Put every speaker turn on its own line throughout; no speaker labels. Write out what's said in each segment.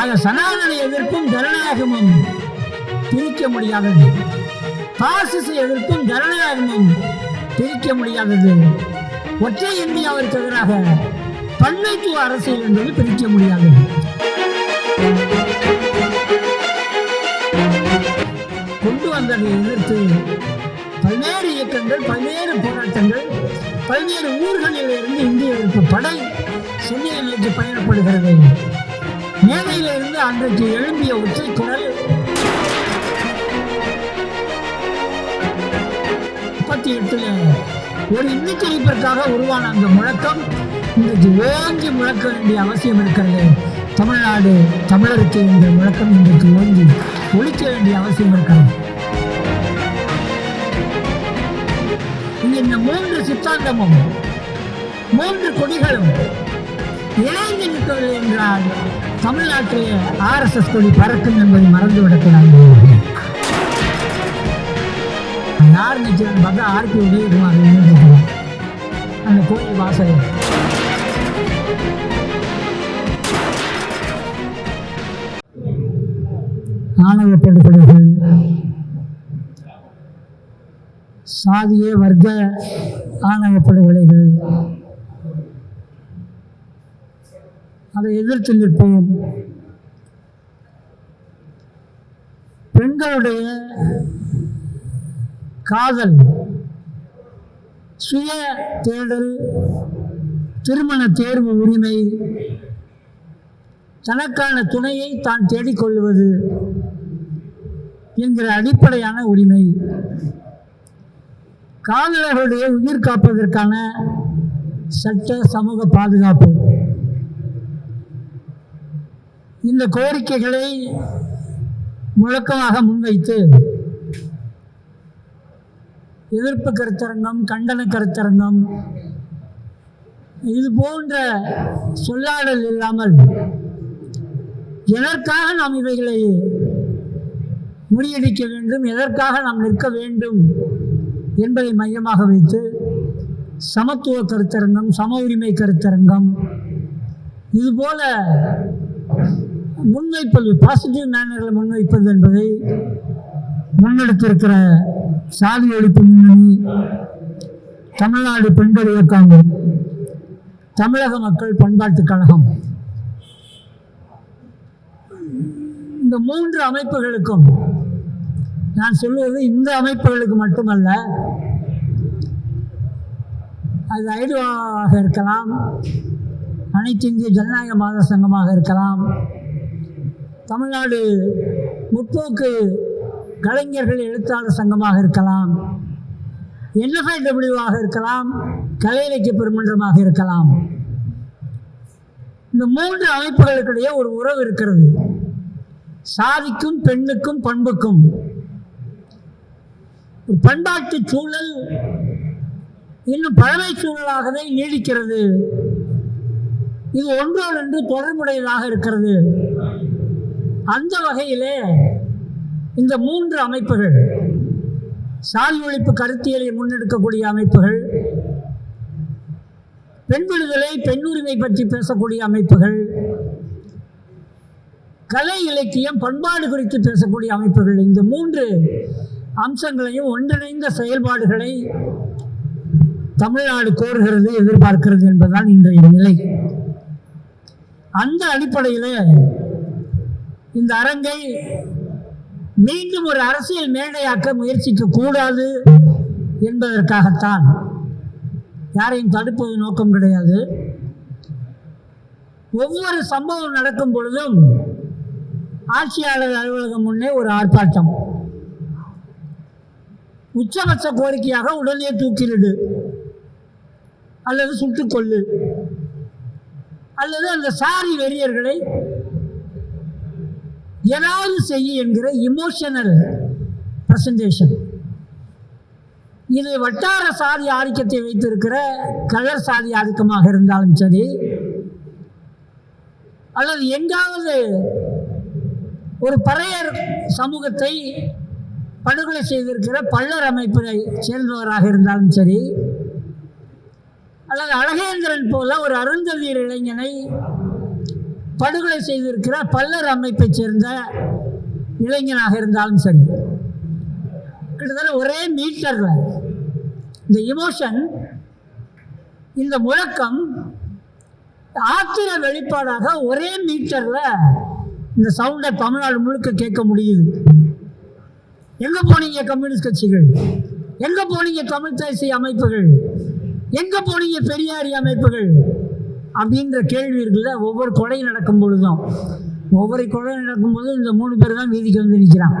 ஆக சனாதன எதிர்ப்பும் ஜனநாயகமும் பிரிக்க முடியாதது. பாசிச எதிர்ப்பும் ஜனநாயகமும் பிரிக்க முடியாதது. ஒற்றை இந்தியாவிற்கு எதிராக பன்மைத்துவ அரசியல் என்பது பிரிக்க முடியாதது கொண்டு வந்ததை எதிர்த்து பல்வேறு இயக்கங்கள் பல்வேறு போராட்டங்கள் பல்வேறு ஊர்களில் இருந்து இந்திய எதிர்ப்பு படை சென்னையில் நோக்கி பயணப்படுகிறது. மேலையிலிருந்து அன்றைக்கு எழும்பிய ஒற்றை குரல் முப்பத்தி எட்டு ஒரு எண்ணிக்கைப்பிற்காக உருவான அந்த முழக்கம் இன்றைக்கு ஓங்கி முழக்க வேண்டிய அவசியம் இருக்கிறது. தமிழ்நாடு தமிழருக்கு என்ற முழக்கம் இன்றைக்கு ஓங்கி ஒழிக்க வேண்டிய அவசியம் இருக்கிறது. இந்த மூன்று சித்தாந்தமும் மூன்று கொடிகளும் இணைந்து நிற்கவில்லை என்றால் தமிழ்நாட்டில் ஆர்எஸ்எஸ் கொடி பறக்கும் என்பதை மறந்துவிடக்கூடாது. யார் நிற்கிறான்னு பார்த்தா ஆர்பி உதயகுமார் அந்த கோயில் வாசல் ஆணவ படுகொலைகள். சாதிய வர்க்க ஆணவ படுகொலைகள். அதை எதிர்த்து நிற்போம். பெண்களுடைய காதல் சுய தேடல் திருமண தேர்வு உரிமை தனக்கான துணையை தான் தேடிக்கொள்வது என்கிற அடிப்படையான உரிமை. காதலர்களுடைய உயிர் காப்பதற்கான சட்ட சமூக பாதுகாப்பு. இந்த கோரிக்கைகளை முழக்கமாக முன்வைத்து எதிர்ப்பு கருத்தரங்கம் கண்டன கருத்தரங்கம் இது போன்ற சொல்லாடல் இல்லாமல் எதற்காக நாம் இவைகளை முறியடிக்க வேண்டும் எதற்காக நாம் நிற்க வேண்டும் என்பதை மையமாக வைத்து சமத்துவ கருத்தரங்கம் சம உரிமை கருத்தரங்கம் இதுபோல முன்வைப்பது பாசிட்டிவ் மேனரில் முன்வைப்பது என்பதை முன்னெடுத்திருக்கிற சாதி ஒழிப்பு முன்னணி தமிழ்நாடு பெண்கள் இயக்கம் தமிழக மக்கள் பண்பாட்டுக் கழகம். இந்த மூன்று அமைப்புகளுக்கும் நான் சொல்வது இந்த அமைப்புகளுக்கு மட்டுமல்ல அது ஐடியாவாக இருக்கலாம் அனைத்து இந்திய ஜனநாயக மாத சங்கமாக இருக்கலாம் தமிழ்நாடு முற்போக்கு கலைஞர்கள் எழுத்தாளர் சங்கமாக இருக்கலாம் என்எஃப்ஐடபிள்யூவாக இருக்கலாம் கலை இலக்கிய பெருமன்றமாக இருக்கலாம். இந்த மூன்று அமைப்புகளுக்கிடையே ஒரு உறவு இருக்கிறது. சாதிக்கும் பெண்ணுக்கும் பண்புக்கும். ஒரு பண்பாட்டு சூழல் இன்னும் பழமை சூழலாகவே நீடிக்கிறது. இது ஒன்றோடொன்று தொடர்புடையதாக இருக்கிறது. அந்த வகையிலே இந்த மூன்று அமைப்புகள் சாதி ஒழிப்பு கருத்தியலை முன்னெடுக்கக்கூடிய அமைப்புகள் பெண் விடுதலை பெண் உரிமை பற்றி பேசக்கூடிய அமைப்புகள் கலை இலக்கியம் பண்பாடு குறித்து பேசக்கூடிய அமைப்புகள் இந்த மூன்று அம்சங்களையும் ஒன்றிணைந்த செயல்பாடுகளை தமிழ்நாடு கோருகிறது எதிர்பார்க்கிறது என்பதுதான் இன்றைய நிலை. அந்த அடிப்படையில் இந்த அரங்கை மீண்டும் ஒரு அரசியல் மேடையாக்க முயற்சிக்க கூடாது என்பதற்காகத்தான் யாரையும் தடுப்பது நோக்கம் கிடையாது. ஒவ்வொரு சம்பவம் நடக்கும் பொழுதும் ஆட்சியாளர் அலுவலகம் முன்னே ஒரு ஆர்ப்பாட்டம். உச்சபட்ச கோரிக்கையாக உடனே தூக்கிலிடு. அல்லது சுட்டுக்கொள்ளு அல்லது அந்த சாரி வெறியர்களை ஏதாவது செய்ய என்கிற இமோஷனல் ப்ரசன்டேஷன் இது வட்டார சாதி ஆதிக்கத்தை வைத்திருக்கிற கலர் சாதி ஆதிக்கமாக இருந்தாலும் சரி அல்லது எங்காவது ஒரு பறையர் சமூகத்தை படுகொலை செய்திருக்கிற பள்ளர் அமைப்பை சேர்ந்தவராக இருந்தாலும் சரி அல்லது அழகேந்திரன் போல ஒரு அருந்ததியர் இளைஞனை படுகொலை செய்திருக்கிற பல்லர் அமைப்பைச் சேர்ந்த இளைஞனாக இருந்தாலும் சரி. கிட்டத்தட்ட ஒரே மீட்டரில் இந்த இமோஷன் இந்த முழக்கம் ஆத்திர வெளிப்பாடாக ஒரே மீட்டரில் இந்த சவுண்டை தமிழ்நாடு முழுக்க கேட்க முடியுது. எங்கே போனீங்க கம்யூனிஸ்ட் கட்சிகள்? எங்கே போனீங்க தமிழ் தேசிய அமைப்புகள்? எங்கே போனீங்க பெரியாரி அமைப்புகள்? அப்படின்ற கேள்வி இருக்குல்ல ஒவ்வொரு கொலை நடக்கும் பொழுதும். ஒவ்வொரு கொலை நடக்கும்போது இந்த மூணு பேர் தான் வீதிக்கு வந்து நிற்கிறான்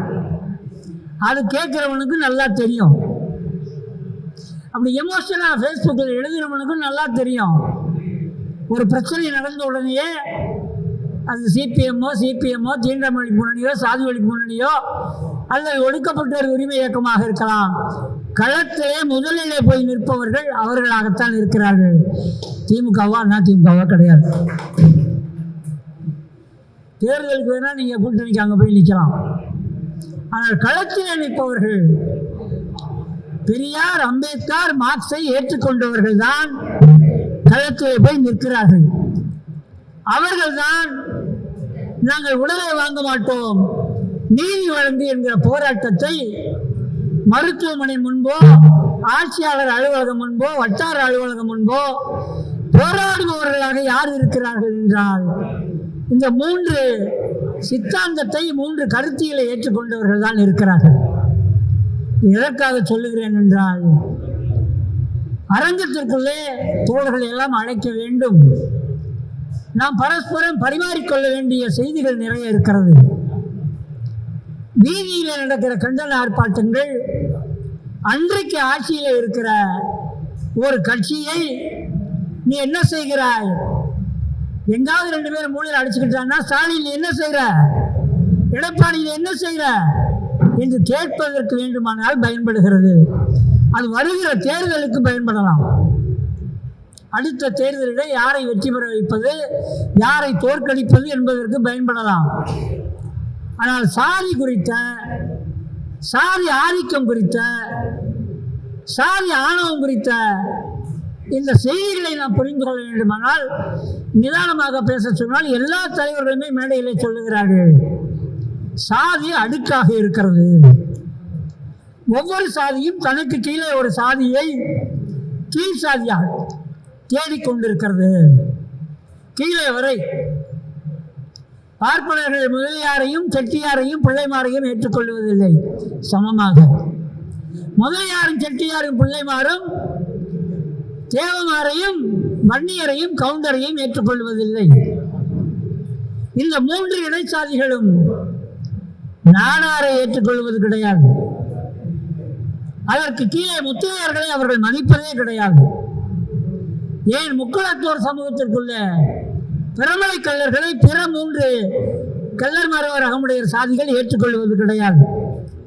அது கேட்குறவனுக்கு நல்லா தெரியும். அப்படி எமோஷனாக ஃபேஸ்புக்கில் எழுதுகிறவனுக்கும் நல்லா தெரியும். ஒரு பிரச்சனை நடந்த உடனேயே அது சிபிஎம்மோ சிபிஎம்மோ தீண்டாமை ஒழிப்பு முன்னணியோ சாதி வழி முன்னணியோ அல்லது ஒடுக்கப்பட்டோர் உரிமை இயக்கமாக இருக்கலாம். களத்திலே முதலிலே போய் நிற்பவர்கள் அவர்களாகத்தான் இருக்கிறார்கள். திமுகவா அதிமுகவா திமுகவா கிடையாது. தேர்தலுக்கு வேணால் நீங்கள் கூட்டணிக்கு அங்கே போய் நிற்கலாம் ஆனால் களத்தில் நிற்பவர்கள் பெரியார் அம்பேத்கர் மார்க்ஸை ஏற்றுக்கொண்டவர்கள் தான் களத்தில் போய் நிற்கிறார்கள். அவர்கள்தான் நாங்கள் உடலை வாங்க மாட்டோம் நீதி வழங்கு என்கிற போராட்டத்தை மருத்துவமனை முன்போ ஆட்சியாளர் அலுவலகம் முன்போ வட்டார அலுவலகம் முன்போ போராடுபவர்களாக யார் இருக்கிறார்கள் என்றால் இந்த மூன்று சித்தாந்தத்தை மூன்று கருத்தியலை ஏற்றுக்கொண்டவர்கள் தான் இருக்கிறார்கள். எதற்காக சொல்லுகிறேன் என்றால் அரங்கத்திற்குள்ளே தோழர்கள் எல்லாம் அழைக்க வேண்டும். நாம் பரஸ்பரம் பரிமாறிக்கொள்ள வேண்டிய செய்திகள் நிறைய இருக்கிறது. வீதியில் நடக்கிற கண்டன ஆர்ப்பாட்டங்கள் அன்றைக்கு ஆட்சியில் இருக்கிற ஒரு கட்சியை நீ என்ன செய்கிறாய்? எங்காவது ரெண்டு பேரும் மூலையில் அடிச்சுக்கிட்டான்னா ஸ்டாலின் என்ன செய்கிற? எடப்பாடியில் என்ன செய்கிற? என்று கேட்பதற்கு வேண்டுமானால் பயன்படுகிறது. அது வருகிற தேர்தலுக்கு பயன்படலாம். அடுத்த தேர்தலில் யாரை வெற்றி பெற வைப்பது யாரை தோற்கடிப்பது என்பதற்கு பயன்படலாம். ஆனால் சாதி குறித்த சாதி ஆதிக்கம் குறித்த சாதி ஆணவம் குறித்த இந்த செய்திகளை நாம் புரிந்து கொள்ள வேண்டுமானால் நிதானமாக பேச சொன்னால் எல்லா தலைவர்களுமே மேடையிலே சொல்லுகிறார்கள். சாதி அடுக்காக இருக்கிறது. ஒவ்வொரு சாதியும் தனக்கு கீழே ஒரு சாதியை கீழ் சாதியாக தேடிக்கொண்டிருக்கிறது. கீழே வரை பார்ப்பனர்கள் முதலியாரையும் செட்டியாரையும் பிள்ளைமாரையும் ஏற்றுக்கொள்வதில்லை. சமமாக. முதலியாரும் செட்டியாரும் பிள்ளைமாரும் தேவமாரையும் வன்னியரையும் கவுண்டரையும் ஏற்றுக்கொள்வதில்லை. இந்த மூன்று இடைச்சாதிகளும் நாடாரை ஏற்றுக்கொள்வது கிடையாது. அதற்கு கீழே முத்தையர்களை அவர்கள் மதிப்பதே கிடையாது. ஏன் முக்களத்தோர் சமூகத்திற்குள்ள பிரமலை கல்லர்களை பிற மூன்று கல்லர் மரவர் அகமுடைய சாதிகள் ஏற்றுக்கொள்வது கிடையாது.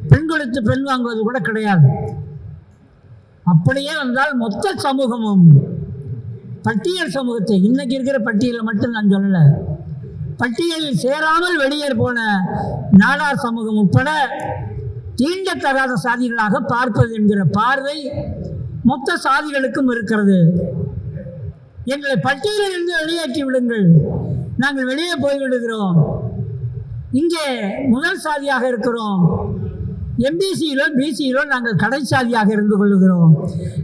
பெண் கொடுத்து பெண் வாங்குவது கூட கிடையாது. அப்படியே என்றால் மொத்த சமூகமும் பட்டியல் சமூகத்தை இன்னைக்கு இருக்கிற பட்டியலில் மட்டும் நான் சொல்லலை. பட்டியலில் சேராமல் வெளியேற போன நாடார் சமூகம் உட்பட தீண்டத்தகாத சாதிகளாக பார்ப்பது என்கிற பார்வை மொத்த சாதிகளுக்கும் இருக்கிறது. எங்களை பட்டியலில் இருந்து வெளியேற்றி விடுங்கள். நாங்கள் வெளியே போய்விடுகிறோம். இங்கே முதல் சாதியாக இருக்கிறோம். எம்பிசியிலோ பிசியிலோ நாங்கள் கடைசாலியாக இருந்து கொள்கிறோம்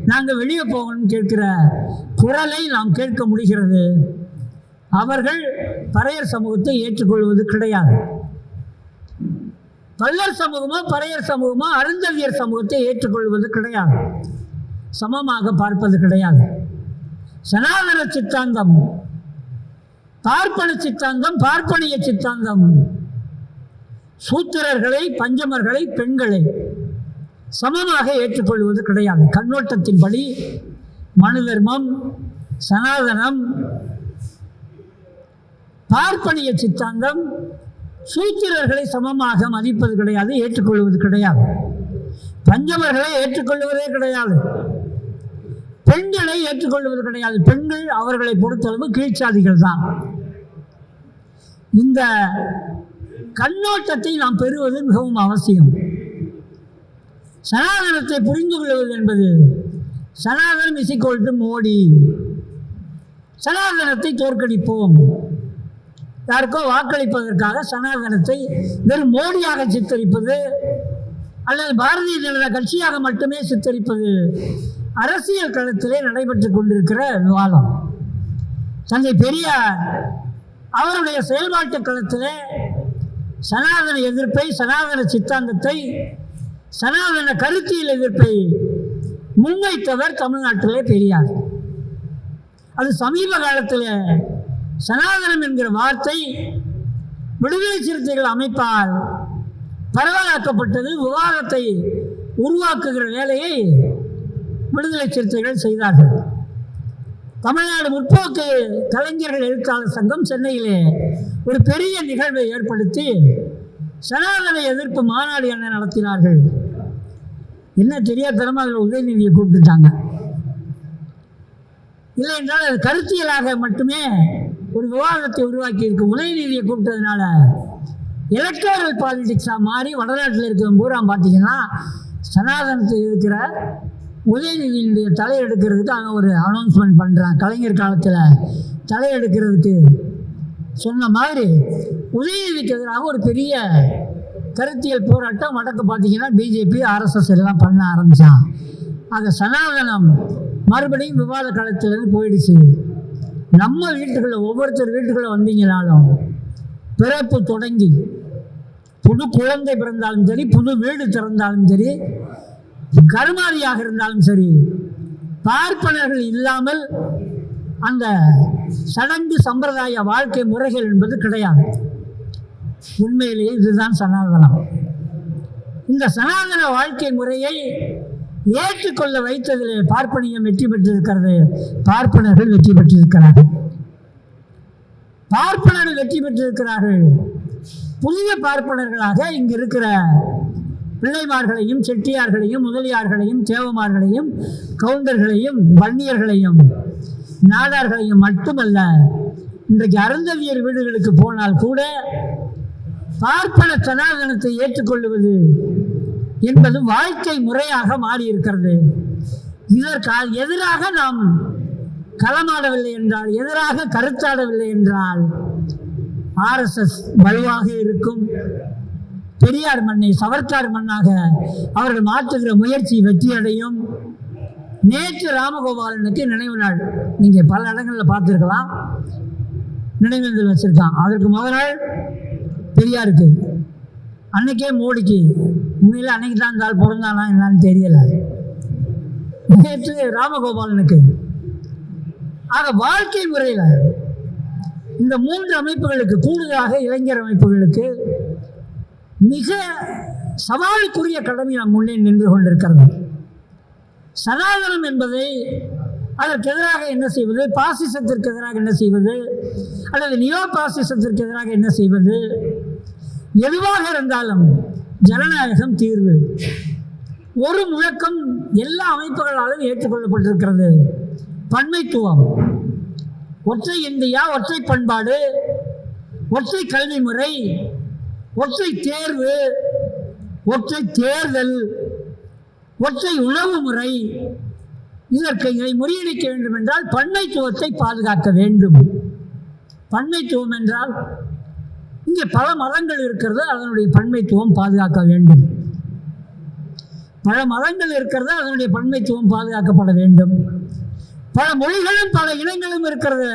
நாங்கள் வெளியே போகணும்னு கேட்கிற குரலை நாம் கேட்க முடிகிறது. அவர்கள் பறையர் சமூகத்தை ஏற்றுக்கொள்வது கிடையாது. பல்லர் சமூகமோ பறையர் சமூகமோ அருந்தவியர் சமூகத்தை ஏற்றுக்கொள்வது கிடையாது. சமமாக பார்ப்பது கிடையாது. சனாதன சித்தாந்தம் பார்ப்பன சித்தாந்தம் பார்ப்பனிய சித்தாந்தம் சூத்திரர்களை பஞ்சமர்களை பெண்களை சமமாக ஏற்றுக்கொள்வது கிடையாது. கண்ணோட்டத்தின்படி மனு தர்மம் சனாதனம் பார்ப்பனிய சித்தாந்தம் சூத்திரர்களை சமமாக மதிப்பது கிடையாது ஏற்றுக்கொள்வது கிடையாது. பஞ்சமர்களை ஏற்றுக்கொள்வதே கிடையாது. பெண்களை ஏற்றுக்கொள்வது கிடையாது. பெண்கள் அவர்களை பொறுத்தளவு கீழ்ச்சாதிகள் தான் இந்த கண்ணோட்டத்தை நாம் பெறுவது மிகவும் அவசியம். சனாதனத்தை புரிந்து கொள்வது என்பது சனாதனம் இசைக்கொள்ட்டு மோடி. சனாதனத்தை தோற்கடிப்போம். யாருக்கோ வாக்களிப்பதற்காக சனாதனத்தை வெறும் மோடியாக சித்தரிப்பது அல்லது பாரதிய ஜனதா கட்சியாக மட்டுமே சித்தரிப்பது அரசியல் களத்திலே நடைபெற்று கொண்டிருக்கிற விவாதம். தந்தை பெரியார் அவருடைய செயல்பாட்டு களத்திலே சனாதன எதிர்ப்பை சனாதன சித்தாந்தத்தை சனாதன கருத்தியல் எதிர்ப்பை முன்வைத்தவர் தமிழ்நாட்டிலே பெரியார். அது சமீப காலத்தில் சனாதனம் என்கிற வார்த்தை விடுதலை சிறுத்தைகள் அமைப்பால் பரவலாக்கப்பட்டது விவாதத்தை உருவாக்குகிற வேலையை விடுதலை சிறுத்தைகள் செய்தார்கள். தமிழ்நாடு முற்போக்கு கலைஞர்கள் எழுத்தாளர் சங்கம் சென்னையிலே ஒரு பெரிய நிகழ்வை ஏற்படுத்தி சனாதன எதிர்ப்பு மாநாடு என்ன நடத்தினார்கள்? என்ன தெரியாதனமா அதில் உதயநிதியை கூப்பிட்டுட்டாங்க. இல்லை என்றால் அது கருத்தியலாக மட்டுமே ஒரு விவாதத்தை உருவாக்கி இருக்கும். உதயநிதியை கூப்பிட்டதுனால எலக்ட்ரல் பாலிடிக்ஸாக மாறி வடநாட்டில் இருக்கிற பூரா பார்த்தீங்கன்னா சனாதனத்தை இருக்கிற உதயநிதியினுடைய தலையெடுக்கிறதுக்கு அங்கே ஒரு அனௌன்ஸ்மெண்ட் பண்ணுறான் கலைஞர் காலத்தில் தலையெடுக்கிறதுக்கு சொன்ன மாதிரி உதயநிதிக்கு எதிராக ஒரு பெரிய கருத்தியல் போராட்டம் வடக்கு பார்த்தீங்கன்னா பிஜேபி ஆர்எஸ்எஸ் எல்லாம் பண்ண ஆரம்பித்தான் ஆக சனாதனம் மறுபடியும் விவாத காலத்திலேருந்து போயிடுச்சு. நம்ம வீட்டுக்குள்ளே ஒவ்வொருத்தர் வீட்டுக்குள்ளே வந்தீங்கனாலும் பிறப்பு தொடங்கி புது குழந்தை பிறந்தாலும் சரி புது வீடு திறந்தாலும் சரி கருமாரியாக இருந்தாலும் சரி பார்ப்பனர்கள் இல்லாமல் அந்த சடங்கு சம்பிரதாய வாழ்க்கை முறைகள் என்பது கிடையாது. உண்மையிலேயே இதுதான் சனாதனம். இந்த சனாதன வாழ்க்கை முறையை ஏற்றுக்கொள்ள வைத்ததிலே பார்ப்பனியம் வெற்றி பெற்றிருக்கிறது. பார்ப்பனர்கள் வெற்றி பெற்றிருக்கிறார்கள். பார்ப்பனர்கள் வெற்றி பெற்றிருக்கிறார்கள். புதிய பார்ப்பனர்களாக இங்கு இருக்கிற பிள்ளைமார்களையும் செட்டியார்களையும் முதலியார்களையும் தேவமார்களையும் கவுண்டர்களையும் வன்னியர்களையும் நாடார்களையும் மட்டுமல்ல இன்றைக்கு அருந்தவியர் வீடுகளுக்கு போனால் கூட பார்ப்பன சனாதனத்தை ஏற்றுக்கொள்வது என்பது வாழ்க்கை முறையாக மாறியிருக்கிறது. இதற்கு எதிராக நாம் களமாடவில்லை என்றால் எதிராக கருத்தாடவில்லை என்றால் ஆர்எஸ்எஸ் வலுவாக இருக்கும். பெரியார் மண்ணை சவர்க்கார் மண்ணாக அவர்கள் மாற்றுகிற முயற்சி வெற்றியடையும். நேற்று ராமகோபாலனுக்கு நினைவு நாள். நீங்கள் பல இடங்களில் பார்த்துருக்கலாம். நினைவேந்தல் வச்சுருக்கான். அதற்கு முதல் நாள் பெரியாருக்கு. அன்னைக்கே மோடிக்கு. உண்மையில் அன்னைக்கு தான் இந்த ஆள் பிறந்தானா என்னான்னு தெரியல. நேற்று ராமகோபாலனுக்கு. ஆக வாழ்க்கை முறையில் இந்த மூன்று அமைப்புகளுக்கு கூடுதலாக இளைஞர் அமைப்புகளுக்கு மிக சவாலுக்குரிய கடமை நாம் முன்னே நின்று கொண்டிருக்கிறது. சனாதனம் என்பதை அதற்கு எதிராக என்ன செய்வது? பாசிசத்திற்கு எதிராக என்ன செய்வது? அல்லது நியோ பாசிசத்திற்கு எதிராக என்ன செய்வது? எதுவாக இருந்தாலும் ஜனநாயகம் தீர்வு. ஒரு முழக்கம் எல்லா அமைப்புகளாலும் ஏற்றுக்கொள்ளப்பட்டிருக்கிறது. பன்மைத்துவம். ஒற்றை இந்தியா ஒற்றை பண்பாடு ஒற்றை கல்வி முறை ஒற்றை தேர்வு ஒற்றை தேர்தல் ஒற்றை உணவு முறை இதற்கு இதை முறியடிக்க வேண்டும் என்றால் பன்மைத்துவத்தை பாதுகாக்க வேண்டும். பன்மைத்துவம் என்றால் இங்கே பல மதங்கள் இருக்கிறது அதனுடைய பன்மைத்துவம் பாதுகாக்க வேண்டும். பல மதங்கள் இருக்கிறது அதனுடைய பன்மைத்துவம் பாதுகாக்கப்பட வேண்டும். பல மொழிகளும் பல இனங்களும் இருக்கிறது.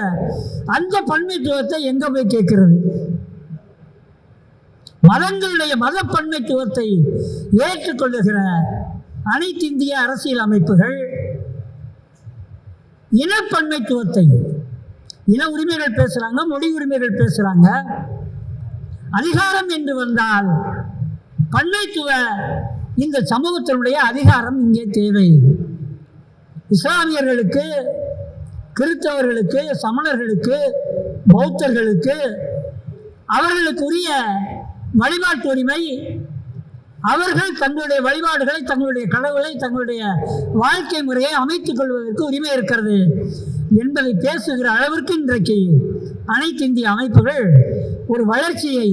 அந்த பன்மைத்துவத்தை எங்க போய் கேட்கிறது? மதங்களுடைய மத பன்மைத்துவத்தை ஏற்றுக்கொள்ளுகிற அனைத்து இந்திய அரசியல் அமைப்புகள் இனப்பன்மைத்துவத்தை இன உரிமைகள் பேசுகிறாங்க மொழி உரிமைகள் பேசுகிறாங்க அதிகாரம் என்று வந்தால் பன்மைத்துவ இந்த சமூகத்தினுடைய அதிகாரம் இங்கே தேவை. இஸ்லாமியர்களுக்கு கிறிஸ்தவர்களுக்கு சமணர்களுக்கு பௌத்தர்களுக்கு அவர்களுக்குரிய வழிபாட்டு உரிமை அவர்கள் தங்களுடைய வழிபாடுகளை தங்களுடைய கடவுளை தங்களுடைய வாழ்க்கை முறையை அமைத்துக் கொள்வதற்கு உரிமை இருக்கிறது என்பதை பேசுகிற அளவிற்கு இன்றைக்கு அனைத்து இந்திய அமைப்புகள் ஒரு வளர்ச்சியை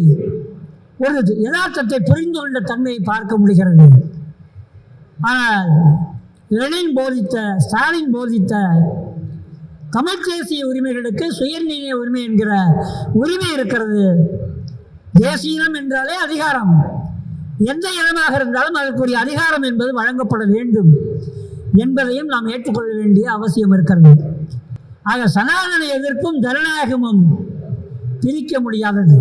ஒரு யதார்த்தத்தை புரிந்து கொண்ட தன்மையை பார்க்க முடிகிறது. ஆனால் லெனின் போதித்த ஸ்டாலின் போதித்த தமிழ் தேசிய உரிமைகளுக்கு சுயநிர்ணய உரிமை என்கிற உரிமை இருக்கிறது. தேசியம் என்றாலே அதிகாரம். எந்த இனமாக இருந்தாலும் அதற்குரிய அதிகாரம் என்பது வழங்கப்பட வேண்டும் என்பதையும் நாம் ஏற்றுக்கொள்ள வேண்டிய அவசியம் இருக்கிறது. ஆக சனாதன எதிர்ப்பும் ஜனநாயகமும் பிரிக்க முடியாதது.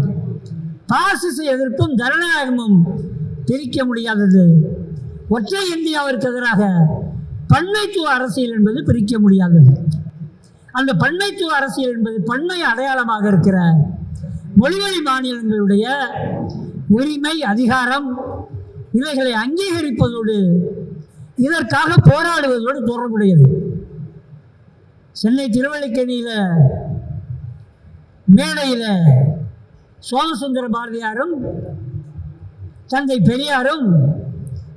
பாசிச எதிர்ப்பும் ஜனநாயகமும் பிரிக்க முடியாதது. ஒற்றை இந்தியாவிற்கு எதிராக பன்மைத்துவ அரசியல் என்பது பிரிக்க முடியாதது. அந்த பன்மைத்துவ அரசியல் என்பது பன்மை அடையாளமாக இருக்கிற மொழிவழி மாநிலங்களுடைய உரிமை அதிகாரம் இவைகளை அங்கீகரிப்பதோடு இதற்காக போராடுவதோடு தொடர்புடையது. சென்னை திருவள்ளிக்கணியில் மேடையில் சோமசுந்தர பாரதியாரும் தந்தை பெரியாரும்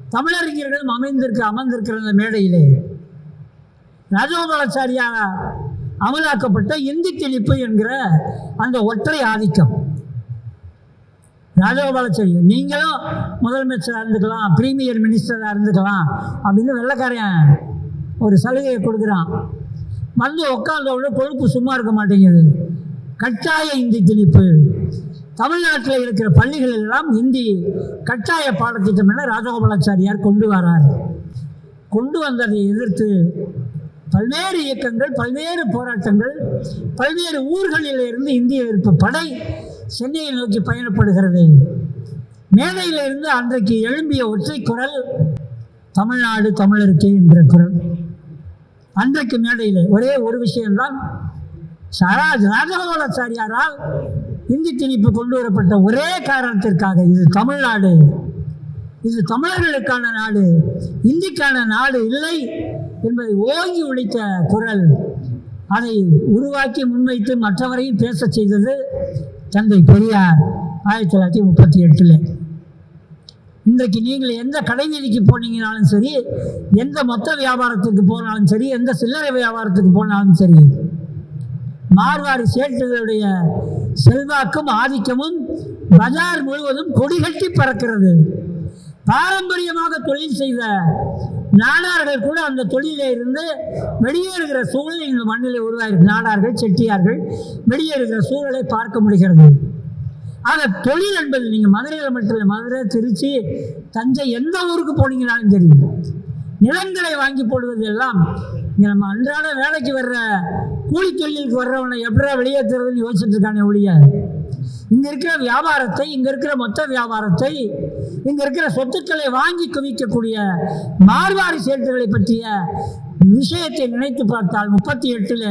தமிழறிஞர்களும் அமைந்திருக்க அமர்ந்திருக்கிற அந்த மேடையிலே ராஜகோபாலாச்சாரியால் அமலாக்கப்பட்ட இந்தி திணிப்பு என்கிற அந்த ஒற்றை ஆதிக்கம். ராஜகோபாலாச்சாரி நீங்களும் முதலமைச்சராக இருந்துக்கலாம் பிரீமியர் மினிஸ்டராக இருந்துக்கலாம் அப்படின்னு வெள்ளைக்காரன் ஒரு சலுகையை கொடுக்குறான். வந்து உட்காந்தோட கொழுப்பு சும்மா இருக்க மாட்டேங்குது. கட்டாய இந்தி திணிப்பு. தமிழ்நாட்டில் இருக்கிற பள்ளிகள் எல்லாம் இந்தி கட்டாய பாடத்திட்டம் என ராஜகோபாலாச்சாரியார் கொண்டு வரார். கொண்டு வந்ததை எதிர்த்து பல்வேறு இயக்கங்கள் பல்வேறு போராட்டங்கள் பல்வேறு ஊர்களில் இருந்து இந்திய எதிர்ப்பு படை சென்னையை நோக்கி பயணப்படுகிறது. மேடையிலிருந்து அன்றைக்கு எழும்பிய ஒற்றை குரல் தமிழ்நாடு தமிழருக்கு என்ற குரல். அன்றைக்கு மேடையில் ஒரே ஒரு விஷயம்தான் சரா ராஜகோலாச்சாரியாரால் இந்தி திணிப்பு கொண்டு வரப்பட்ட ஒரே காரணத்திற்காக இது தமிழ்நாடு. இது தமிழர்களுக்கான நாடு இந்திக்கான நாடு இல்லை என்பதை ஓங்கி உழைத்த குரல் அதை உருவாக்கி முன்வைத்து மற்றவரையும் பேசச் செய்தது தந்தை பெரியார் ஆயிரத்தி தொள்ளாயிரத்தி முப்பத்தி எட்டில். இன்றைக்கு நீங்கள் எந்த கடைவீதிக்கு போனீங்கனாலும் சரி எந்த மொத்த வியாபாரத்துக்கு போனாலும் சரி எந்த சில்லறை வியாபாரத்துக்கு போனாலும் சரி மார்வாரி சேட்டுகளுடைய செல்வாக்கும் ஆதிக்கமும் பஜார் முழுவதும் கொடிகட்டி பறக்கிறது. பாரம்பரியமாக தொழில் செய்த நாடார்கள் கூட அந்த தொழிலே இருந்து வெளியேறுகிற சூழல் இந்த மண்ணில் உருவாயிருக்கு. நாடார்கள் செட்டியார்கள் வெளியேறுகிற சூழலை பார்க்க முடிகிறது. ஆக தொழில் என்பது நீங்கள் மதுரையில் மட்டும் இல்லை மதுரை திருச்சி தஞ்சை எந்த ஊருக்கு போனீங்கனாலும் தெரியும். நிலங்களை வாங்கி போடுவது எல்லாம் இங்கே நம்ம அன்றாட வேலைக்கு வர்ற கூலி தொழிலுக்கு வர்றவனை எப்படா வெளியேற்றுறதுன்னு யோசிச்சுட்டு இருக்கானே ஒழிய. இங்கே இருக்கிற வியாபாரத்தை இங்கே இருக்கிற மொத்த வியாபாரத்தை இங்கே இருக்கிற சொத்துக்களை வாங்கி குவிக்கக்கூடிய மார்வாரி சேட்டுகளை பற்றிய விஷயத்தை நினைத்து பார்த்தால் முப்பத்தி எட்டில்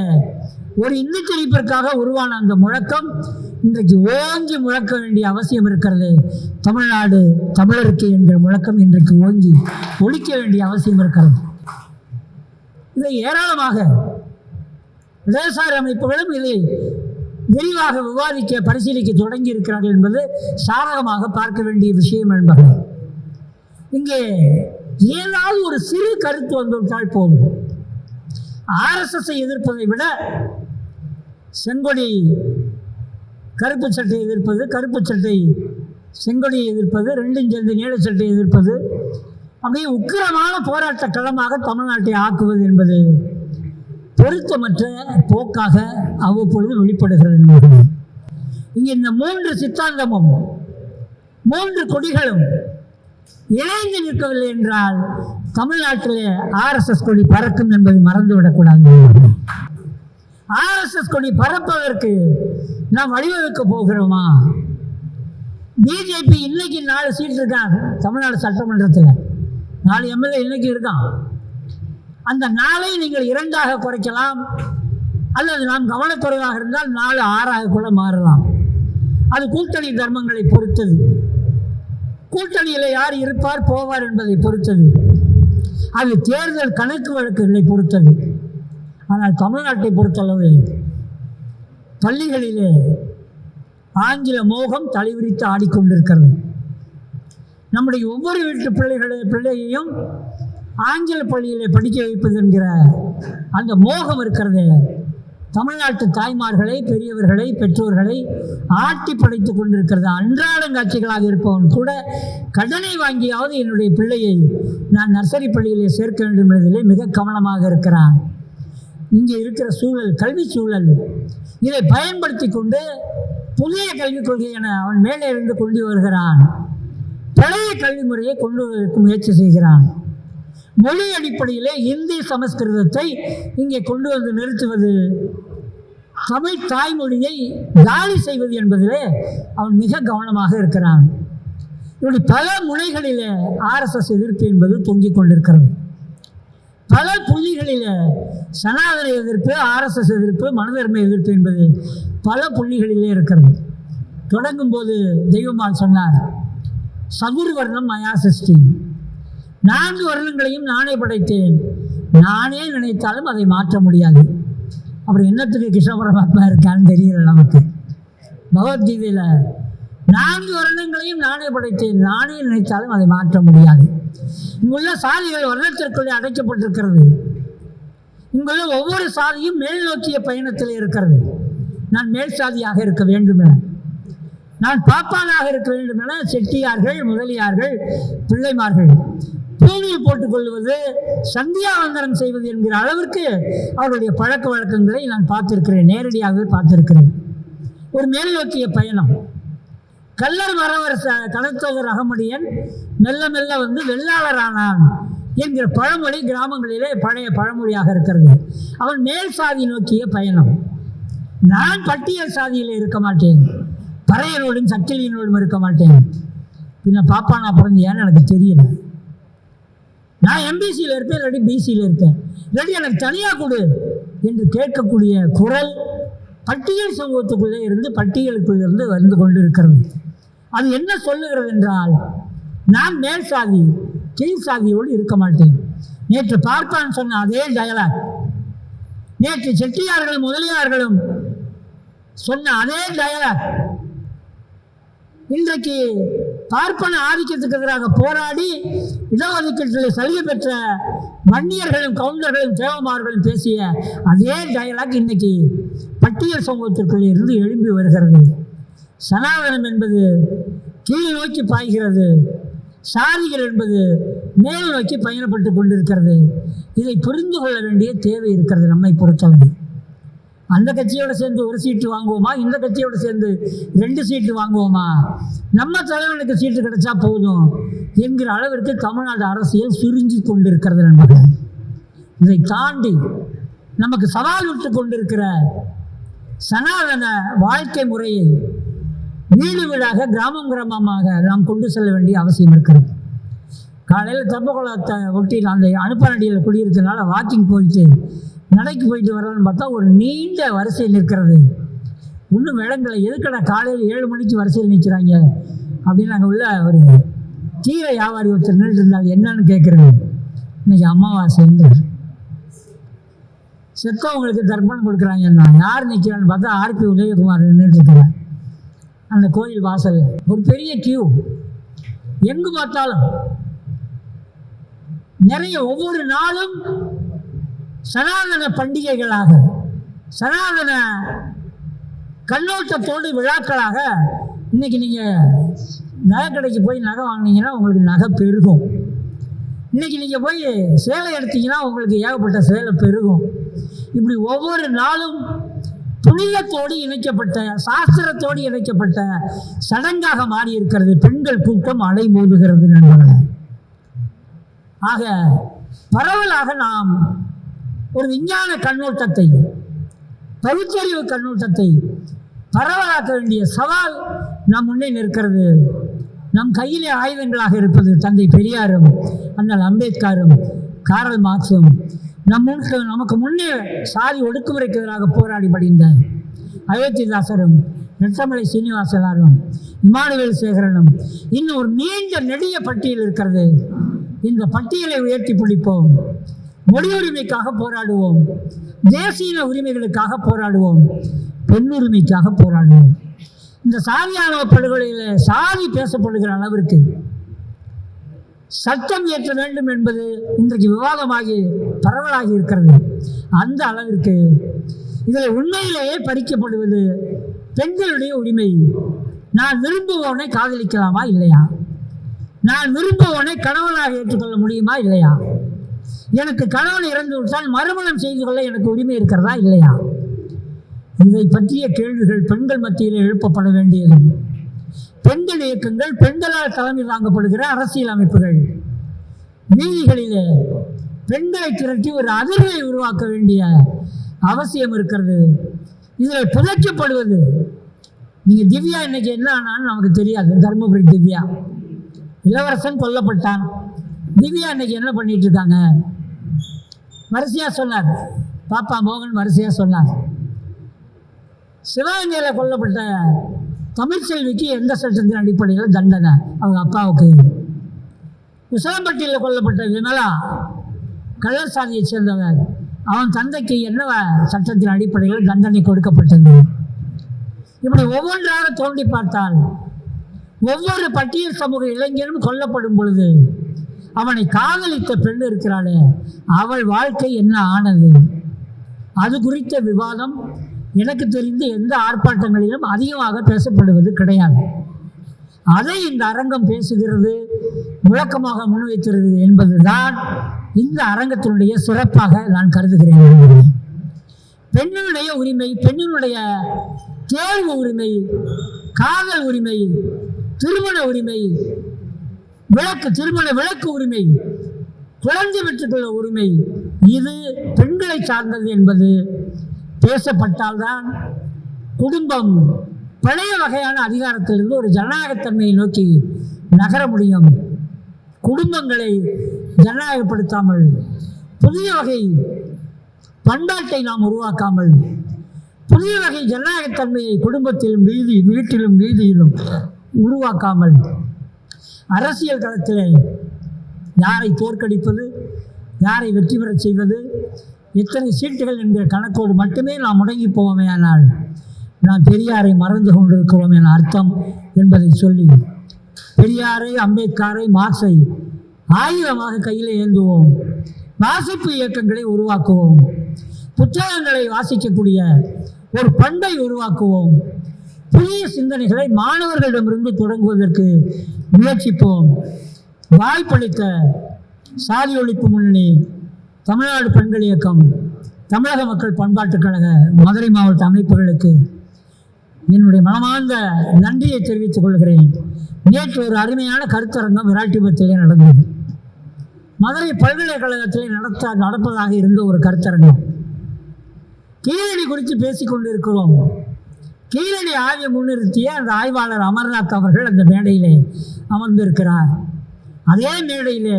ஒரு இந்து திணிப்பிற்காக உருவான அந்த முழக்கம் இன்றைக்கு ஓங்கி முழக்க வேண்டிய அவசியம் இருக்கிறது. தமிழ்நாடு தமிழருக்கு என்ற முழக்கம் இன்றைக்கு ஓங்கி ஒழிக்க வேண்டிய அவசியம் இருக்கிறது. இதை ஏராளமாக இடதுசாரி அமைப்புகளும் இதை விரிவாக விவாதிக்க பரிசீலிக்க தொடங்கி இருக்கிறார்கள் என்பது சாதகமாக பார்க்க வேண்டிய விஷயம் என்பது இங்கே ஏதாவது ஒரு சிறு கருத்து வந்துவிட்டால் போதும். ஆர்எஸ்எஸ்ஸை எதிர்ப்பதை விட செங்கொடி கருப்பு சட்டை எதிர்ப்பது கருப்பு சட்டை செங்கொடியை எதிர்ப்பது ரெண்டும் சேர்ந்து நீல சட்டை எதிர்ப்பது அப்படியே உக்கிரமான போராட்ட களமாக தமிழ்நாட்டை ஆக்குவது என்பது பொருத்தமற்ற போக்காக அவ்வப்பொழுது வெளிப்படுகிறது என்பது. இங்கே இந்த மூன்று சித்தாந்தமும் மூன்று கொடிகளும் இணைந்து நிற்கவில்லை என்றால் தமிழ்நாட்டிலே ஆர்எஸ்எஸ் கொடி பறக்கும் என்பதை மறந்துவிடக்கூடாது. ஆர்எஸ்எஸ் கொடி பறப்பதற்கு நாம் வழிவகுக்க போகிறோமா? பிஜேபி இன்னைக்கு நாலு சீட் இருக்கான் தமிழ்நாடு சட்டமன்றத்தில். நாலு எம்எல்ஏ இன்னைக்கு இருக்கான் அந்த நாளை நீங்கள் இரண்டாக குறைக்கலாம். அல்லது நாம் கவனக்குறைவாக இருந்தால் நாலு ஆறாக கூட மாறலாம். அது கூட்டணி தர்மங்களை பொறுத்தது. கூட்டணியில் யார் இருப்பார் போவார் என்பதை பொறுத்தது. அது தேர்தல் கணக்கு வழக்குகளை பொறுத்தது. ஆனால் தமிழ்நாட்டை பொறுத்தளவு பள்ளிகளிலே ஆங்கில மோகம் தலைவிரித்து ஆடிக்கொண்டிருக்கிறது. நம்முடைய ஒவ்வொரு வீட்டு பிள்ளைகளுடைய பிள்ளையையும் ஆங்கில பள்ளியிலே படிக்க வைப்பது என்கிற அந்த மோகம் இருக்கிறதே. தமிழ்நாட்டு தாய்மார்களை பெரியவர்களை பெற்றோர்களை ஆட்டி படைத்துக் கொண்டிருக்கிறது. அன்றாடங்காட்சிகளாக இருப்பவன் கூட கடனை வாங்கியாவது என்னுடைய பிள்ளையை நான் நர்சரி பள்ளியிலே சேர்க்க வேண்டும் என்பதிலே மிக கவனமாக இருக்கிறான். இங்கே இருக்கிற சூழல் கல்வி சூழல் இதை பயன்படுத்தி கொண்டு புதிய கல்விக் கொள்கை என அவன் மேலே இருந்து கொண்டு வருகிறான். பழைய கல்வி முறையை கொண்டு வருவதற்கு முயற்சி செய்கிறான். மொழி அடிப்படையிலே இந்தி சமஸ்கிருதத்தை இங்கே கொண்டு வந்து நிறுத்துவது. தமிழ் தாய்மொழியை காலி செய்வது என்பதிலே அவன் மிக கவனமாக இருக்கிறான். இப்படி பல முனைகளிலே ஆர்எஸ்எஸ் எதிர்ப்பு என்பது தொங்கிக் கொண்டிருக்கிறது. பல புள்ளிகளில் சனாதன எதிர்ப்பு ஆர்எஸ்எஸ் எதிர்ப்பு மனதர்மை எதிர்ப்பு என்பது பல புள்ளிகளிலே இருக்கிறது. தொடங்கும் போது தெய்வமால் சொன்னார் சகுர்வர்ணம் மயா சிருஷ்டி நான்கு வருடங்களையும் நானே படைத்தேன். நானே நினைத்தாலும் அதை மாற்ற முடியாது. அப்புறம் என்னத்துக்கு கிருஷ்ண பரமாத்மா இருக்கான்னு தெரியல நமக்கு. பகவத்கீதையில் நான்கு வருடங்களையும் நானே படைத்தேன். நானே நினைத்தாலும் அதை மாற்ற முடியாது. இங்குள்ள சாதிகள் வருடத்திற்குள்ளே அடைக்கப்பட்டிருக்கிறது. இங்குள்ள ஒவ்வொரு சாதியும் மேல் நோக்கிய பயணத்தில் இருக்கிறது. நான் மேல் சாதியாக இருக்க வேண்டும் என. நான் பாப்பானாக இருக்க வேண்டும் என செட்டியார்கள் முதலியார்கள் பிள்ளைமார்கள். பூவில் போட்டுக் கொள்வது சந்தியாவந்தனம் செய்வது என்கிற அளவிற்கு அவருடைய பழக்க வழக்கங்களை நான் பார்த்திருக்கிறேன் நேரடியாகவே பார்த்திருக்கிறேன். ஒரு மேல் நோக்கிய பயணம். கல்லர் வரவரச கடத்தோதர் அகமடியன் மெல்ல மெல்ல வந்து வெள்ளாளரானான் என்கிற பழமொழி கிராமங்களிலே பழைய பழமொழியாக இருக்கிறது. அவன் மேல் சாதி நோக்கிய பயணம். நான் பட்டியல் சாதியில் இருக்க மாட்டேன். பறையனோடும் சக்கிலியனோடும் இருக்க மாட்டேன். பின்ன பாப்பானா பிறந்தியான்னு எனக்கு தெரியல. நான் எம்பிசியில் இருப்பேன் இல்லாட்டி பிசியில் இருப்பேன். இல்லாட்டி எனக்கு தனியாக கொடு என்று கேட்கக்கூடிய குரல் பட்டியல் சமூகத்துக்குள்ளே இருந்து பட்டியலுக்குள்ளே இருந்து வந்து கொண்டிருக்கிறது. அது என்ன சொல்லுகிறது என்றால் நான் மேல் சாதி கீழ் சாதியோடு இருக்க மாட்டேன். நேற்று பார்ப்பான் சொன்ன அதே டயலாக் நேற்று செட்டியார்களும் முதலியார்களும் சொன்ன அதே டயலாக் இன்றைக்கு பார்ப்பன ஆதிக்கத்துக்கு எதிராக போராடி இடஒதுக்கீட்டில் சலுகை பெற்ற வன்னியர்களும் கவுண்டர்களும் தேவமார்களும் பேசிய அதே டயலாக் இன்னைக்கு பட்டியல் சமூகத்திற்குள்ளே இருந்து எழும்பி வருகிறது. சனாதனம் என்பது கீழ் நோக்கி பாய்கிறது. சாதிகள் என்பது மேல் நோக்கி பயணப்பட்டு கொண்டிருக்கிறது. இதை புரிந்து கொள்ள வேண்டிய தேவை இருக்கிறது நம்மை பொறுத்தவரை அந்த கட்சியோட சேர்ந்து ஒரு சீட்டு வாங்குவோமா? இந்த கட்சியோட சேர்ந்து ரெண்டு சீட்டு வாங்குவோமா? நம்ம தலைவனுக்கு சீட்டு கிடைச்சா போதும் என்கிற அளவிற்கு தமிழ்நாடு அரசியல் சுருங்கி கொண்டிருக்கிறது நண்பர்கள். இதை தாண்டி நமக்கு சவால் விட்டு கொண்டிருக்கிற சனாதன வாழ்க்கை முறையை வீடு வீடாக கிராமம் கிராமமாக நாம் கொண்டு செல்ல வேண்டிய அவசியம் இருக்கிறது. காலையில் தம்பகுளத்தை ஒட்டி அந்த அனுப்பநடியில் குடியிருக்கிறதுனால வாக்கிங் போயிட்டு நடைக்கு போயிட்டு வரலான்னு பார்த்தா ஒரு நீண்ட வரிசையில் நிற்கிறது. ஒன்றும் விளங்கலை எதுக்கடா காலையில் ஏழு மணிக்கு வரிசையில் நிற்கிறாங்க? அப்படின்னு நாங்கள் உள்ள ஒரு கீரை வியாபாரி ஒருத்தர் நின்றுட்டு இருந்தால் என்னன்னு கேட்குறது இன்னைக்கு அமாவாசைன்றார் செத்தவங்களுக்கு தர்ப்பணம் கொடுக்குறாங்கன்னா யார் நிற்கிறான்னு பார்த்தா ஆர்பி உதயகுமார் நின்றுட்டு இருக்கிறார் அந்த கோயில் வாசல் ஒரு பெரிய கியூ எங்கு பார்த்தாலும் நிறைய ஒவ்வொரு நாளும் சனாதன பண்டிகைகளாக சனாதன கண்ணோட்டத்தோடு விழாக்களாக இன்னைக்கு நீங்கள் நகை கடைக்கு போய் நகை வாங்கினீங்கன்னா உங்களுக்கு நகை பெருகும். இன்றைக்கி நீங்கள் போய் சேலை எடுத்தீங்கன்னா உங்களுக்கு ஏகப்பட்ட சேலை பெருகும். இப்படி ஒவ்வொரு நாளும் புனிதத்தோடு இணைக்கப்பட்ட சாஸ்திரத்தோடு இணைக்கப்பட்ட சடங்காக மாறி இருக்கிறது. பெண்கள் கூட்டம் அலைமோதுகிறது நண்பர்களே. ஆக பரவலாக நாம் ஒரு விஞ்ஞான கண்ணோட்டத்தை பகுத்தறிவு கண்ணோட்டத்தை பரவலாக்க வேண்டிய சவால் நம் முன்னே நிற்கிறது. நம் கையிலே ஆயுதங்களாக இருப்பது தந்தை பெரியாரும் அண்ணல் அம்பேத்கரும் காரல் மார்க்ஸும் நம் முன்னுக்கு நமக்கு முன்னே சாதி ஒடுக்குமுறைக்கு எதிராக போராடி படிந்த அயோத்திதாசரும் நெட்டமலை சீனிவாசனாரும் இமானுவேல் சேகரனும் இன்னும் ஒரு நீண்ட நெடிய பட்டியல் இருக்கிறது. இந்த பட்டியலை உயர்த்தி பிடிப்போம். மொழி உரிமைக்காக போராடுவோம். தேசிய உரிமைகளுக்காக போராடுவோம். பெண்ணுரிமைக்காக போராடுவோம். இந்த சாதியான படுகொலையில் சாதி பேசப்படுகிற அளவிற்கு சட்டம் இயற்ற வேண்டும் என்பது இன்றைக்கு விவாதமாகி பரவலாகி இருக்கிறது. அந்த அளவிற்கு இதில் உண்மையிலேயே பறிக்கப்படுவது பெண்களுடைய உரிமை. நான் விரும்புவோனை காதலிக்கலாமா இல்லையா? நான் விரும்புவோனை கணவனாக ஏற்றுக்கொள்ள முடியுமா இல்லையா? எனக்கு கணவன் இறந்து விட்டால் மறுமணம் செய்து கொள்ள எனக்கு உரிமை இருக்கிறதா இல்லையா? இதை பற்றிய கேள்விகள் பெண்கள் மத்தியில் எழுப்பப்பட வேண்டியது. பெண்கள் இயக்கங்கள் பெண்களால் தலைமை தாங்கப்படுகிற அரசியல் அமைப்புகள். வீதிகளிலே பெண்களை திரட்டி ஒரு அதிர்வை உருவாக்க வேண்டிய அவசியம் இருக்கிறது. இதில் புதைக்கப்படுவது. நீங்கள் திவ்யா இன்னைக்கு என்ன ஆனாலும் நமக்கு தெரியாது. தருமபுரி திவ்யா. இளவரசன் கொல்லப்பட்டான். திவ்யா இன்னைக்கு என்ன பண்ணிட்டு இருக்காங்க? வரிசையாக சொன்னார் பாப்பா மோகன் வரிசையாக சொன்னார் சிவகங்கையில் கொல்லப்பட்ட தமிழ்ச்செல்விக்கு எந்த சட்டத்தின் அடிப்படையில் தண்டனை? அவங்க அப்பாவுக்கு. உசிலம்பட்டியில் கொல்லப்பட்ட விமலா கள்ளர் சாதியைச் சேர்ந்தவர். அவன் தந்தைக்கு என்ன சட்டத்தின் அடிப்படையில் தண்டனை கொடுக்கப்பட்டது? இப்படி ஒவ்வொன்றாக தோண்டி பார்த்தால் ஒவ்வொரு பட்டியல் சமூக இளைஞரும் கொல்லப்படும் பொழுது அவனை காதலித்த பெண் இருக்கிறாளே அவள் வாழ்க்கை என்ன ஆனது? அது குறித்த விவாதம் எனக்கு தெரிந்து எந்த ஆர்ப்பாட்டங்களிலும் அதிகமாக பேசப்படுவது கிடையாது. அதை இந்த அரங்கம் பேசுகிறது முழக்கமாக முன்வைக்கிறது என்பதுதான் இந்த அரங்கத்தினுடைய சிறப்பாக நான் கருதுகிறேன். பெண்ணினுடைய உரிமை பெண்ணினுடைய தேர்வு உரிமை காதல் உரிமை திருமண உரிமை விளக்கு திருமண விளக்கு உரிமை. குழந்தை பெற்றுக்கொள்ள உரிமை. இது பெண்களை சார்ந்தது என்பது பேசப்பட்டால்தான் குடும்பம் பழைய வகையான அதிகாரத்திலிருந்து ஒரு ஜனநாயகத்தன்மையை நோக்கி நகர முடியும். குடும்பங்களை ஜனநாயகப்படுத்தாமல் புதிய வகை பண்பாட்டை நாம் உருவாக்காமல் புதிய வகை ஜனநாயகத்தன்மையை குடும்பத்திலும் வீதி வீட்டிலும் வீதியிலும் உருவாக்காமல் அரசியல் களத்திலே யாரை தோற்கடிப்பது யாரை வெற்றி பெறச் செய்வது எத்தனை சீட்டுகள் என்கிற கணக்கோடு மட்டுமே நாம் முடங்கி போவோமே ஆனால் நாம் பெரியாரை மறந்து கொண்டிருக்கிறோம் என அர்த்தம் என்பதை சொல்லி பெரியாரை அம்பேத்கரை மார்க்ஸை ஆயுதமாக கையில் ஏந்துவோம் வாசிப்பு இயக்கங்களை உருவாக்குவோம் புத்தகங்களை வாசிக்கக்கூடிய ஒரு பண்பை உருவாக்குவோம் புதிய சிந்தனைகளை மாணவர்களிடமிருந்து தொடங்குவதற்கு முயற்சிப்போம். வாய்ப்பளித்த சாதி ஒழிப்பு முன்னணி தமிழ்நாடு பெண்கள் இயக்கம் தமிழக மக்கள் பண்பாட்டுக் கழக மதுரை மாவட்ட அமைப்புகளுக்கு என்னுடைய மனமார்ந்த நன்றியை தெரிவித்துக் கொள்கிறேன். நேற்று ஒரு அருமையான கருத்தரங்கம் விராட்டிபத்திலே நடந்தது. மதுரை பல்கலைக்கழகத்திலே நடத்த நடப்பதாக இருந்த ஒரு கருத்தரங்கம். கீழடி குறித்து பேசிக் கொண்டிருக்கிறோம் கீழடி ஆய்வை முன்னிறுத்திய அந்த ஆய்வாளர் அமர்நாத் அவர்கள் அந்த மேடையிலே அமர்ந்திருக்கிறார். அதே மேடையிலே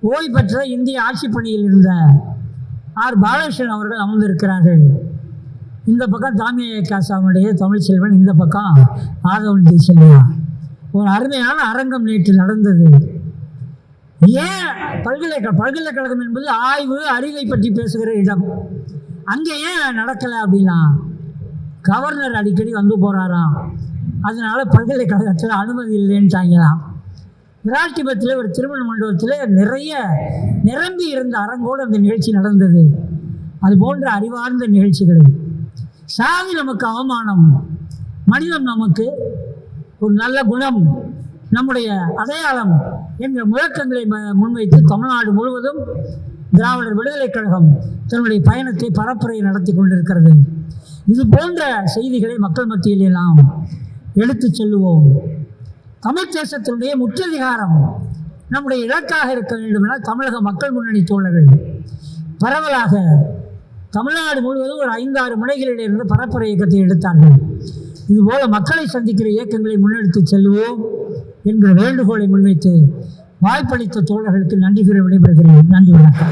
ஓய்வு பெற்ற இந்திய ஆட்சிப் பணியில் இருந்த ஆர். பாலகிருஷ்ணன் அவர்கள் அமர்ந்திருக்கிறார்கள். இந்த பக்கம் தாமிய காசாவுடைய தமிழ்ச்செல்வன் இந்த பக்கம் ஆதவன் தேசல்யா ஒரு அருமையான அரங்கம் நேற்று நடந்தது. ஏன் பல்கலைக்கழக பல்கலைக்கழகம் என்பது ஆய்வு அறிவை பற்றி பேசுகிற இடம். அங்கே ஏன் நடக்கலை அப்படின்னா கவர்னர் அடிக்கடி வந்து போகிறாராம் அதனால பல்கலைக்கழகத்தில் அனுமதி இல்லைன்ட்டாங்களாம் விராட்டிபத்தில் ஒரு திருமண மண்டபத்தில் நிறைய நிரம்பி இருந்த அரங்கோடு அந்த நிகழ்ச்சி நடந்தது. அது போன்ற அறிவார்ந்த நிகழ்ச்சிகள். சாதி நமக்கு அவமானம். மனிதம் நமக்கு ஒரு நல்ல குணம். நம்முடைய அடையாளம் என்ற முழக்கங்களை ம- முன்வைத்து தமிழ்நாடு முழுவதும் திராவிடர் விடுதலைக் கழகம் தன்னுடைய பயணத்தை பரப்புரை நடத்தி கொண்டிருக்கிறது. இது போன்ற செய்திகளை மக்கள் மத்தியில் எல்லாம் எடுத்துச் செல்லுவோம். தமிழ் தேசத்தினுடைய முற்றதிகாரம் நம்முடைய இலக்காக இருக்க வேண்டுமென தமிழக மக்கள் முன்னணி தோழர்கள் பரவலாக தமிழ்நாடு முழுவதும் ஒரு ஐந்தாறு முனைகளிலிருந்து பரப்புரை இயக்கத்தை எடுத்தார்கள். இதுபோல மக்களை சந்திக்கிற இயக்கங்களை முன்னெடுத்து செல்வோம் என்கிற வேண்டுகோளை முன்வைத்து வாய்ப்பளித்த தோழர்களுக்கு நன்றி கூற விடைபெறுகிறேன். நன்றி வணக்கம்.